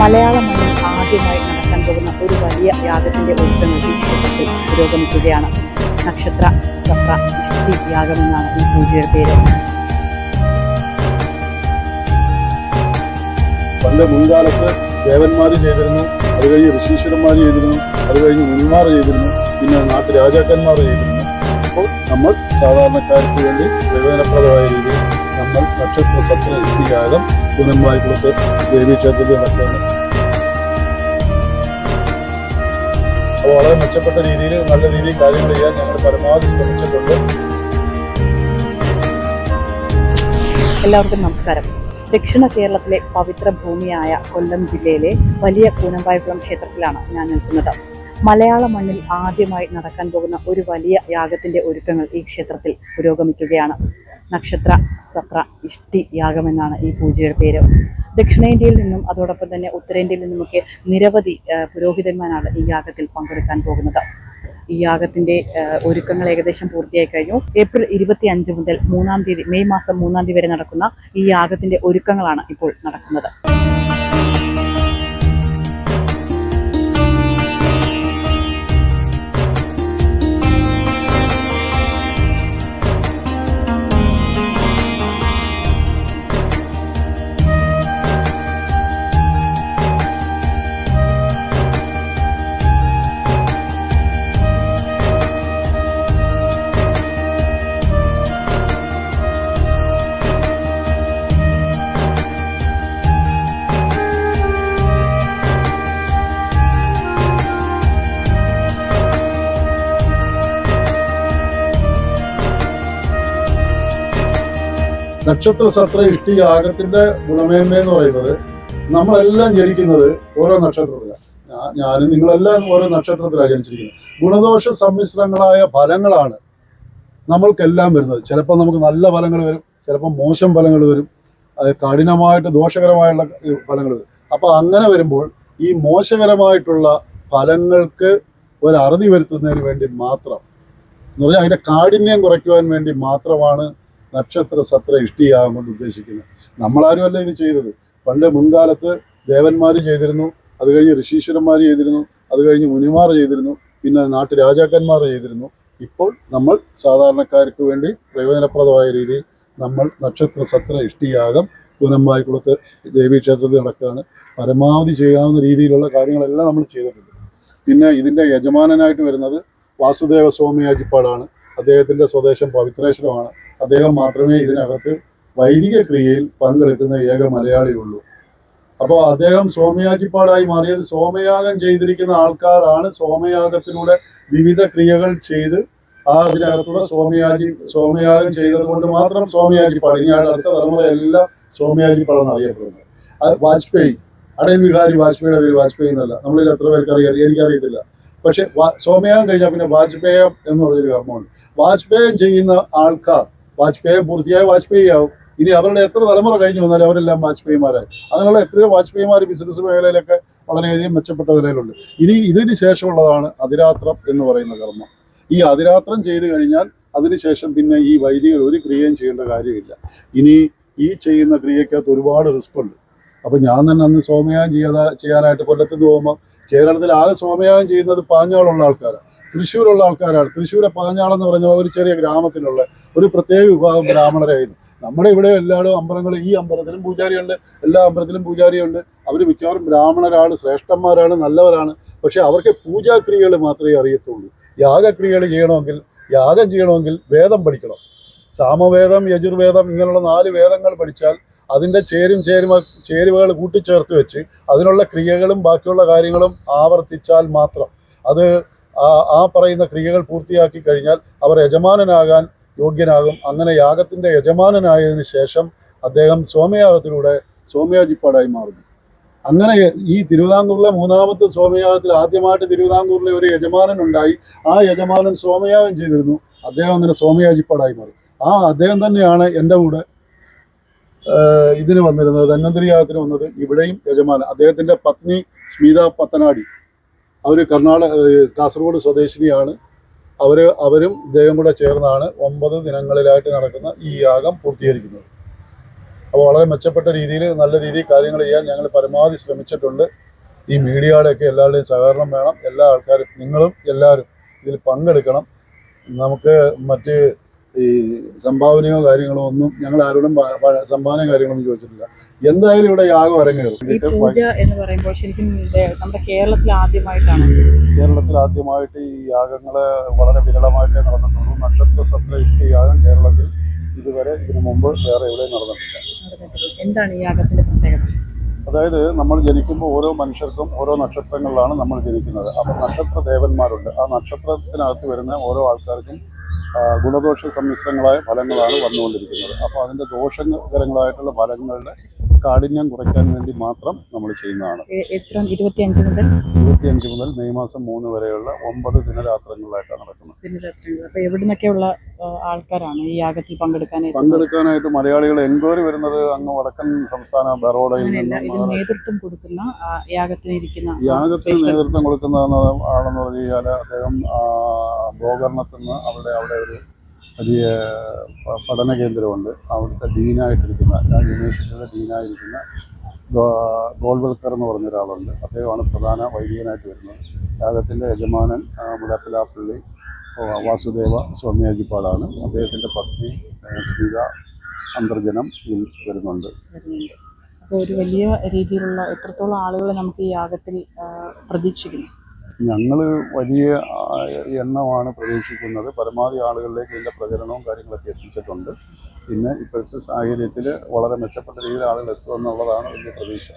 മലയാള മണ്ണിൽ ആദ്യമായി നടക്കാൻ പോകുന്ന ഒരു വലിയ യാഗത്തിന്റെ ക്ഷേത്രത്തിൽ പുരോഗമിക്കുകയാണ്. നക്ഷത്ര സത്ര ഇഷ്ടി യാഗമെന്നാണ് ഈ പൂജയുടെ പേര്. പണ്ട് മുൻകാലത്ത് ദേവന്മാർ ചെയ്തിരുന്നു അത് കഴിഞ്ഞ് ഋഷീശ്വരന്മാർ ചെയ്തിരുന്നു അത് കഴിഞ്ഞ് മുനിമാർ ചെയ്തിരുന്നു പിന്നെ നാട്ടു രാജാക്കന്മാർ ചെയ്തിരുന്നു. അപ്പോൾ നമ്മൾ സാധാരണക്കാർക്ക് വേണ്ടി പ്രയോജനപ്രദമായ രീതിയിൽ നമ്മൾ നക്ഷത്ര സത്ര യാഗം പുനന്മായിക്കുളത്ത് ദേവീക്ഷേത്രത്തിൽ നടക്കുകയാണ്. അപ്പോൾ വളരെ മെച്ചപ്പെട്ട രീതിയിൽ നല്ല രീതിയിൽ കാര്യങ്ങൾ ചെയ്യാൻ ഞങ്ങൾ പരമാവധി ശ്രമിച്ചിട്ടുണ്ട്. എല്ലാവർക്കും നമസ്കാരം. ദക്ഷിണ കേരളത്തിലെ പവിത്ര ഭൂമിയായ കൊല്ലം ജില്ലയിലെ വലിയ കൂനമ്പായകുളം ക്ഷേത്രത്തിലാണ് ഞാൻ നിൽക്കുന്നത്. മലയാള മണ്ണിൽ ആദ്യമായി നടക്കാൻ പോകുന്ന ഒരു വലിയ യാഗത്തിന്റെ ഒരുക്കങ്ങൾ ഈ ക്ഷേത്രത്തിൽ പുരോഗമിക്കുകയാണ്. നക്ഷത്ര സത്ര ഇഷ്ടി യാഗമെന്നാണ് ഈ പൂജയുടെ പേര്. ദക്ഷിണേന്ത്യയിൽ നിന്നും അതോടൊപ്പം തന്നെ ഉത്തരേന്ത്യയിൽ നിന്നുമൊക്കെ നിരവധി പുരോഹിതന്മാരാണ് ഈ യാഗത്തിൽ പങ്കെടുക്കാൻ പോകുന്നത്. ഈ യാഗത്തിന്റെ ഒരുക്കങ്ങൾ ഏകദേശം പൂർത്തിയായി കഴിഞ്ഞു. ഏപ്രിൽ ഇരുപത്തി അഞ്ച് മുതൽ മൂന്നാം തീയതി മെയ് മാസം മൂന്നാം തീയതി വരെ നടക്കുന്ന ഈ യാഗത്തിന്റെ ഒരുക്കങ്ങളാണ് ഇപ്പോൾ നടക്കുന്നത്. നക്ഷത്ര സത്ര ഇഷ്ടി യാഗത്തിന്റെ ഗുണമേന്മ എന്ന് പറയുന്നത് നമ്മളെല്ലാം ജനിക്കുന്നത് ഓരോ നക്ഷത്രത്തിലാണ് ഞാനും നിങ്ങളെല്ലാം ഓരോ നക്ഷത്രത്തിലാണ് ജനിച്ചിരിക്കുന്നത്. ഗുണദോഷ സമ്മിശ്രങ്ങളായ ഫലങ്ങളാണ് നമ്മൾക്കെല്ലാം വരുന്നത്. ചിലപ്പോൾ നമുക്ക് നല്ല ഫലങ്ങൾ വരും ചിലപ്പോൾ മോശം ഫലങ്ങൾ വരും കഠിനമായിട്ട് ദോഷകരമായുള്ള ഫലങ്ങൾ വരും. അപ്പോൾ അങ്ങനെ വരുമ്പോൾ ഈ മോശകരമായിട്ടുള്ള ഫലങ്ങൾക്ക് ഒരു വരുത്തുന്നതിന് വേണ്ടി മാത്രം എന്ന് പറഞ്ഞാൽ അതിന്റെ കാഠിന്യം കുറയ്ക്കുവാൻ വേണ്ടി മാത്രമാണ് നക്ഷത്ര സത്ര ഇഷ്ടിയാകുമെന്ന് ഉദ്ദേശിക്കുന്നത്. നമ്മളാരുമല്ല ഇത് ചെയ്തത്. പണ്ട് മുൻകാലത്ത് ദേവന്മാർ ചെയ്തിരുന്നു അത് കഴിഞ്ഞ് ഋഷീശ്വരന്മാർ ചെയ്തിരുന്നു അത് കഴിഞ്ഞ് മുനിമാർ ചെയ്തിരുന്നു പിന്നെ നാട്ടു രാജാക്കന്മാർ ചെയ്തിരുന്നു. ഇപ്പോൾ നമ്മൾ സാധാരണക്കാർക്ക് വേണ്ടി പ്രയോജനപ്രദമായ രീതിയിൽ നമ്മൾ നക്ഷത്ര സത്ര ഇഷ്ടിയാകം പൂനമ്പായിക്കുളത്ത് ദേവീക്ഷേത്രത്തിൽ നടക്കുകയാണ്. പരമാവധി ചെയ്യാവുന്ന രീതിയിലുള്ള കാര്യങ്ങളെല്ലാം നമ്മൾ ചെയ്തിട്ടുണ്ട്. പിന്നെ ഇതിന്റെ യജമാനനായിട്ട് വരുന്നത് വാസുദേവ സ്വാമിയാജിപ്പാടാണ് അദ്ദേഹത്തിന്റെ സ്വദേശം പവിത്രേശ്വരമാണ്. അദ്ദേഹം മാത്രമേ ഇതിനകത്ത് വൈദിക ക്രിയയിൽ പങ്കെടുക്കുന്ന ഏക മലയാളിയുള്ളൂ അപ്പോൾ അദ്ദേഹം സോമയാജിപ്പാടായി മാറിയത് സോമയാഗം ചെയ്തിരിക്കുന്ന ആൾക്കാരാണ് സോമയാഗത്തിലൂടെ വിവിധ ക്രിയകൾ ചെയ്ത് ആ അതിനകത്തുള്ള സോമയാജി സോമയാഗം ചെയ്തത് കൊണ്ട് മാത്രം സോമയാജിപ്പാട്. ഇനി അടുത്ത തലമുറ എല്ലാം സോമയാജിപ്പാടെന്ന് അറിയപ്പെടുന്നത്. അത് വാജ്പേയി അടൽ ബിഹാരി വാജ്പേയിയുടെ പേര് വാജ്പേയി എന്നല്ല. നമ്മളിൽ എത്ര പേർക്ക് അറിയാം? എനിക്കറിയത്തില്ല. പക്ഷെ സോമയാഗം കഴിഞ്ഞാൽ പിന്നെ വാജ്പേയം എന്ന് പറഞ്ഞൊരു കർമ്മമുണ്ട്. വാജ്പേയം ചെയ്യുന്ന ആൾക്കാർ വാജ്പേയം പൂർത്തിയായ വാജ്പേയി ആവും. ഇനി അവരുടെ എത്ര തലമുറ കഴിഞ്ഞു വന്നാലും അവരെല്ലാം വാജ്പേയിമാരായി. അങ്ങനെയുള്ള എത്രയോ വാജ്പേയിമാർ ബിസിനസ് മേഖലയിലൊക്കെ വളരെയധികം മെച്ചപ്പെട്ട നിലയിലുണ്ട്. ഇനി ഇതിന് ശേഷമുള്ളതാണ് അതിരാത്രം എന്ന് പറയുന്ന കർമ്മം. ഈ അതിരാത്രം ചെയ്തു കഴിഞ്ഞാൽ അതിനുശേഷം പിന്നെ ഈ വൈദികർ ഒരു ക്രിയയും ചെയ്യേണ്ട കാര്യമില്ല. ഇനി ഈ ചെയ്യുന്ന ക്രിയക്കകത്ത് ഒരുപാട് റിസ്ക് ഉണ്ട്. അപ്പൊ ഞാൻ തന്നെ അന്ന് സോമയാഗം ചെയ്യാതെ ചെയ്യാനായിട്ട് കൊല്ലത്തുനിന്ന് പോകുമ്പോൾ കേരളത്തിൽ ആകെ സോമയാഗം ചെയ്യുന്നത് പാഞ്ഞാളുള്ള ആൾക്കാരാണ് തൃശ്ശൂരുള്ള ആൾക്കാരാണ്. തൃശ്ശൂരെ പാഞ്ഞാളെന്ന് പറഞ്ഞ ഒരു ചെറിയ ഗ്രാമത്തിലുള്ള ഒരു പ്രത്യേക വിഭാഗം ബ്രാഹ്മണരായിരുന്നു. നമ്മുടെ ഇവിടെ എല്ലാവരും അമ്പലങ്ങൾ ഈ അമ്പലത്തിലും പൂജാരിയുണ്ട് എല്ലാ അമ്പലത്തിലും പൂജാരിയുണ്ട്. അവർ മിക്കവാറും ബ്രാഹ്മണരാണ് ശ്രേഷ്ഠന്മാരാണ് നല്ലവരാണ്. പക്ഷെ അവർക്ക് പൂജാക്രിയകൾ മാത്രമേ അറിയത്തുള്ളൂ. യാഗക്രിയകൾ ചെയ്യണമെങ്കിൽ യാഗം ചെയ്യണമെങ്കിൽ വേദം പഠിക്കണം. സാമവേദം യജുർവേദം ഇങ്ങനെയുള്ള നാല് വേദങ്ങൾ പഠിച്ചാൽ അതിന്റെ ചേരും ചേരുമ ചേരുവകൾ കൂട്ടിച്ചേർത്ത് വെച്ച് അതിനുള്ള ക്രിയകളും ബാക്കിയുള്ള കാര്യങ്ങളും ആവർത്തിച്ചാൽ മാത്രം. അത് ആ- ആ പറയുന്ന ക്രിയകൾ പൂർത്തിയാക്കി കഴിഞ്ഞാൽ അവർ യജമാനനാകാൻ യോഗ്യനാകും. അങ്ങനെ യാഗത്തിന്റെ യജമാനനായതിനു ശേഷം അദ്ദേഹം സോമയാഗത്തിലൂടെ സോമയാജിപ്പാടായി മാറുന്നു. അങ്ങനെ ഈ തിരുവിതാംകൂറിലെ മൂന്നാമത്തെ സോമയാഗത്തിൽ ആദ്യമായിട്ട് തിരുവിതാംകൂറിലെ ഒരു യജമാനൻ ഉണ്ടായി ആ യജമാനൻ സോമയാഗം ചെയ്തിരുന്നു. അദ്ദേഹം അങ്ങനെ സോമയാജിപ്പാടായി മാറി. ആ അദ്ദേഹം തന്നെയാണ് എന്റെ കൂടെ ഇതിന് വന്നിരുന്നത് ധന്വന്തരി യാഗത്തിന് വന്നത് ഇവിടെയും യജമാനൻ. അദ്ദേഹത്തിന്റെ പത്നി സ്മിത പത്തനാടി. അവർ കർണാടക കാസർഗോഡ് സ്വദേശിനിയാണ്. അവർ അവരും ഇദ്ദേഹം കൂടെ ചേർന്നാണ് ഒമ്പത് ദിനങ്ങളിലായിട്ട് നടക്കുന്ന ഈ യാഗം പൂർത്തീകരിക്കുന്നത്. അപ്പോൾ വളരെ മെച്ചപ്പെട്ട രീതിയിൽ നല്ല രീതിയിൽ കാര്യങ്ങൾ ചെയ്യാൻ ഞങ്ങൾ പരമാവധി ശ്രമിച്ചിട്ടുണ്ട്. ഈ മീഡിയയുടെയൊക്കെ എല്ലാവരുടെയും സഹകരണം വേണം. എല്ലാ ആൾക്കാരും നിങ്ങളും എല്ലാവരും ഇതിൽ പങ്കെടുക്കണം. നമുക്ക് മറ്റ് ഈ സംഭാവനയോ കാര്യങ്ങളോ ഒന്നും ഞങ്ങൾ ആരോടും സംഭാവന കാര്യങ്ങളൊന്നും ചോദിച്ചിട്ടില്ല. എന്തായാലും ഇവിടെ യാഗം അരങ്ങേറും ഈ പൂജ എന്ന് പറയുമ്പോൾ ശരിക്കും നമ്മുടെ കേരളത്തിൽ ആദ്യമായിട്ടാണ്. കേരളത്തിൽ ആദ്യമായിട്ട് ഈ യാഗങ്ങൾ വളരെ വിരളമായിട്ടേ നടന്നിട്ടുള്ളൂ. നക്ഷത്ര സപ്തൈഷ്ടി യാഗം കേരളത്തിൽ ഇതുവരെ ഇതിനു മുമ്പ് വേറെ എവിടെയും നടന്നിട്ടില്ല. എന്താണ് ഈ യാഗത്തിന്റെ പ്രത്യേകത? അതായത് നമ്മൾ ജനിക്കുമ്പോൾ ഓരോ മനുഷ്യർക്കും ഓരോ നക്ഷത്രങ്ങളിലാണ് നമ്മൾ ജനിക്കുന്നത്. അപ്പോൾ നക്ഷത്ര ദേവന്മാരുണ്ട്. ആ നക്ഷത്രത്തിനകത്ത് വരുന്ന ഓരോ ആൾക്കാർക്കും ഗുണദോഷ സമ്മിശ്രങ്ങളായ ഫലങ്ങളാണ് വന്നുകൊണ്ടിരിക്കുന്നത്. അപ്പോൾ അതിന്റെ ദോഷകരങ്ങളായിട്ടുള്ള ഫലങ്ങളുടെ കാഠിന്യം കുറയ്ക്കാൻ വേണ്ടി മാത്രം നമ്മൾ ചെയ്യുന്നതാണ്. എത്ര ഇരുപത്തിയഞ്ച് മുതൽ? ഇരുപത്തിയഞ്ച് മുതൽ മെയ് മാസം മൂന്ന് വരെയുള്ള ഒമ്പത് ദിനരാത്രങ്ങളിലായിട്ടാണ് നടക്കുന്നത്. അപ്പോൾ അപ്പൊ എവിടുന്നൊക്കെയുള്ള ആൾക്കാരാണ് ഈ യാഗത്തിൽ പങ്കെടുക്കാനായിട്ട്? പങ്കെടുക്കാനായിട്ട് മലയാളികൾ എൻക്വയറി വരുന്നത് അങ്ങ് വടക്കൻ സംസ്ഥാന ബറോഡയിൽ നിന്നും നേതൃത്വം കൊടുക്കുന്ന യാഗത്തിന് ഇരിക്കുന്ന യാഗത്തിന് നേതൃത്വം കൊടുക്കുന്ന ആളെന്ന് പറഞ്ഞു കഴിഞ്ഞാൽ അദ്ദേഹം ഗോകർണത്തിന് നിന്ന് അവിടെ അവിടെ ഒരു വലിയ പഠന കേന്ദ്രമുണ്ട്. അവിടുത്തെ ഡീനായിട്ടിരിക്കുന്ന ആ യൂണിവേഴ്സിറ്റിയുടെ ഡീനായിരിക്കുന്ന ഗോൾവൽക്കർ എന്ന് പറഞ്ഞ ഒരാളുണ്ട് അദ്ദേഹമാണ് പ്രധാന വൈദികനായിട്ട് വരുന്നത്. യാഗത്തിന്റെ യജമാനൻ മുടപ്പിലാപ്പള്ളി വാസുദേവ സ്വാമി അജിപ്പാടാണ് അദ്ദേഹത്തിന്റെ പത്നി സ്മിത അന്തർജനം ഇതിൽ വരുന്നുണ്ട്. അപ്പോൾ ഒരു വലിയ രീതിയിലുള്ള എത്രത്തോളം ആളുകളെ നമുക്ക് ഈ യാഗത്തിൽ പ്രതീക്ഷിക്കുന്നു? ഞങ്ങൾ വലിയ എണ്ണമാണ് പ്രതീക്ഷിക്കുന്നത്. പരമാവധി ആളുകളിലേക്ക് ഇതിന്റെ പ്രചരണവും കാര്യങ്ങളൊക്കെ എത്തിച്ചിട്ടുണ്ട്. പിന്നെ ഇപ്പോഴത്തെ സാഹചര്യത്തിൽ വളരെ മെച്ചപ്പെട്ട രീതിയിൽ ആളുകൾ എത്തുമെന്നുള്ളതാണ് വലിയ പ്രതീക്ഷ.